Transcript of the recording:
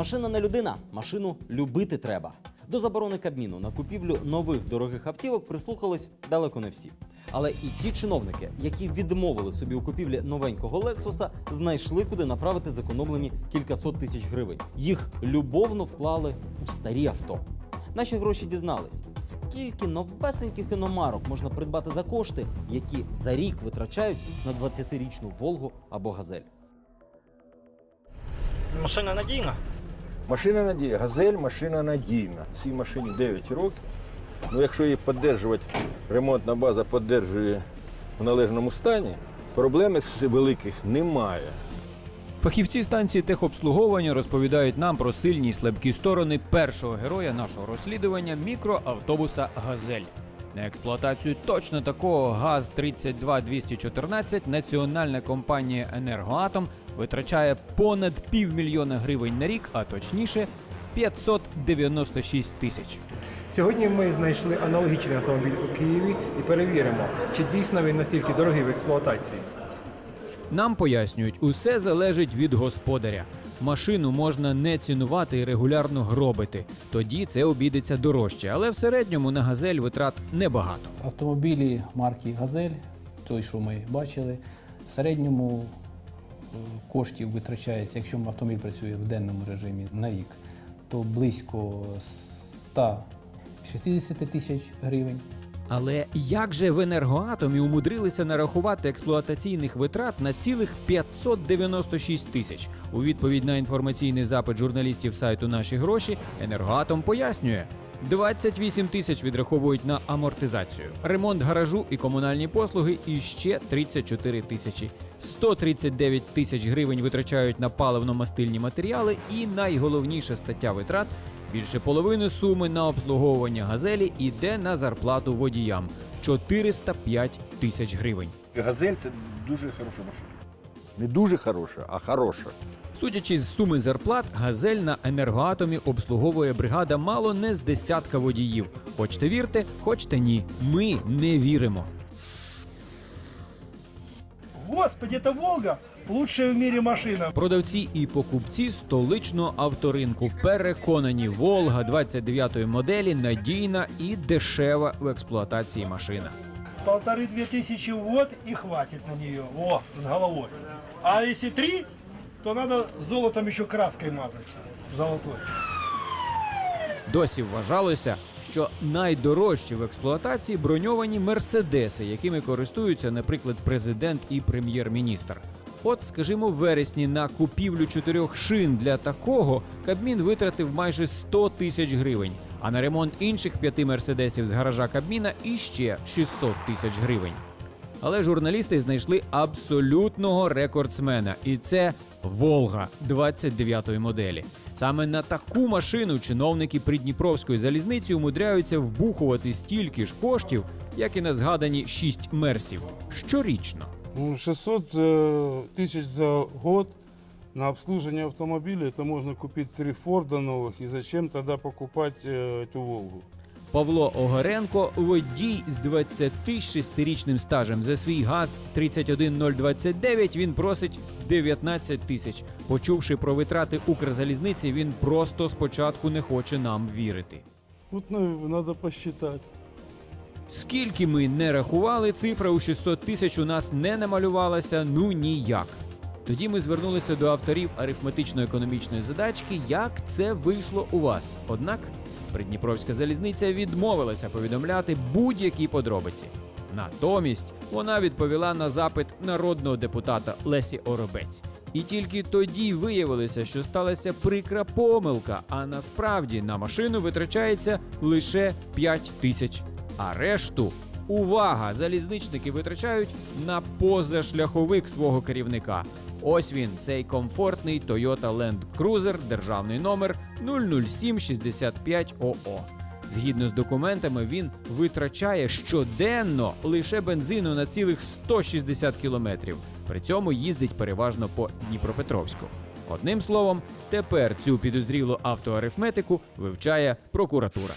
Машина не людина, машину любити треба. До заборони Кабміну на купівлю нових дорогих автівок прислухались далеко не всі. Але і ті чиновники, які відмовили собі у купівлі новенького Лексуса, знайшли куди направити зекономлені кількасот тисяч гривень. Їх любовно вклали у старі авто. Наші гроші дізнались, скільки новесеньких іномарок можна придбати за кошти, які за рік витрачають на 20-річну Волгу або Газель. Машина надійна. Машина надійна, газель машина надійна. Цій машині 9 років. Ну, якщо її підтримувати, ремонтна база підтримує в належному стані, проблеми великих немає. Фахівці станції техобслуговування розповідають нам про сильні і слабкі сторони першого героя нашого розслідування мікроавтобуса Газель. На експлуатацію точно такого ГАЗ 32214 національна компанія Енергоатом витрачає понад півмільйона гривень на рік, а точніше 596 тисяч. Сьогодні ми знайшли аналогічний автомобіль у Києві і перевіримо, чи дійсно він настільки дорогий в експлуатації. Нам пояснюють, усе залежить від господаря. Машину можна не цінувати і регулярно гробити. Тоді це обійдеться дорожче, але в середньому на газель витрат небагато. Автомобілі марки Газель, той, що ми бачили, в середньому коштів витрачається, якщо автомобіль працює в денному режимі на рік, то близько 160 тисяч гривень. Але як же в енергоатомі умудрилися нарахувати експлуатаційних витрат на цілих 596 тисяч? У відповідь на інформаційний запит журналістів сайту Наші гроші енергоатом пояснює. 28 тисяч відраховують на амортизацію, ремонт гаражу і комунальні послуги і ще 34 тисячі. 139 тисяч гривень витрачають на паливно-мастильні матеріали і найголовніша стаття витрат Більше половини суми на обслуговування газелі йде на зарплату водіям 405 тисяч гривень. Газель це дуже хороша машина. Не дуже хороша, а хороша. Судячи з суми зарплат, газель на енергоатомі обслуговує бригада мало не з десятка водіїв. Хочете вірте, хочете ні. Ми не віримо. Господи, это Волга! Лучшая в мире машина. Продавці і покупці столичного авторинку переконані, Волга 29-ї моделі надійна і дешева в експлуатації машина. Полторы-две тысячи вот и хватит на нее. О, с головой. А если три, то надо золотом еще краской мазать. Золотой. Досі вважалося, що найдорожчі в експлуатації броньовані мерседеси, якими користуються, наприклад, президент і прем'єр-міністр. От, скажімо, в вересні на купівлю чотирьох шин для такого Кабмін витратив майже 100 тисяч гривень, а на ремонт інших п'яти мерседесів з гаража Кабміна іще 600 тисяч гривень. Але журналісти знайшли абсолютного рекордсмена, і це Волга 29-ї моделі. Саме на таку машину чиновники Придніпровської залізниці умудряються вбухувати стільки ж коштів, як і на згадані шість мерсів щорічно. Ну, 600 э, тысяч за год на обслуживание автомобиля, это можно купить три Форда новых, и зачем тогда покупать э, эту Волгу? Павло Огаренко, водій з 26-річним стажем. За свій газ 31029 він просить 19 тисяч. Почувши про витрати Укрзалізниці, він просто спочатку не хоче нам вірити. Вот ну, надо посчитать. Скільки ми не рахували, цифра у 600 тисяч у нас не намалювалася ну ніяк. Тоді ми звернулися до авторів арифметично-економічної задачки, як це вийшло у вас. Однак Придніпровська залізниця відмовилася повідомляти будь-які подробиці. Натомість вона відповіла на запит народного депутата Лесі Оробець. І тільки тоді виявилося, що сталася прикра помилка, а насправді на машину витрачається лише 5 тисяч. А решту увага! Залізничники витрачають на позашляховик свого керівника. Ось він, цей комфортний Toyota Land Cruiser, державний номер 00765 ОО. Згідно з документами, він витрачає щоденно лише бензину на цілих 160 кілометрів. При цьому їздить переважно по Дніпропетровську. Одним словом, тепер цю підозрілу автоарифметику вивчає прокуратура.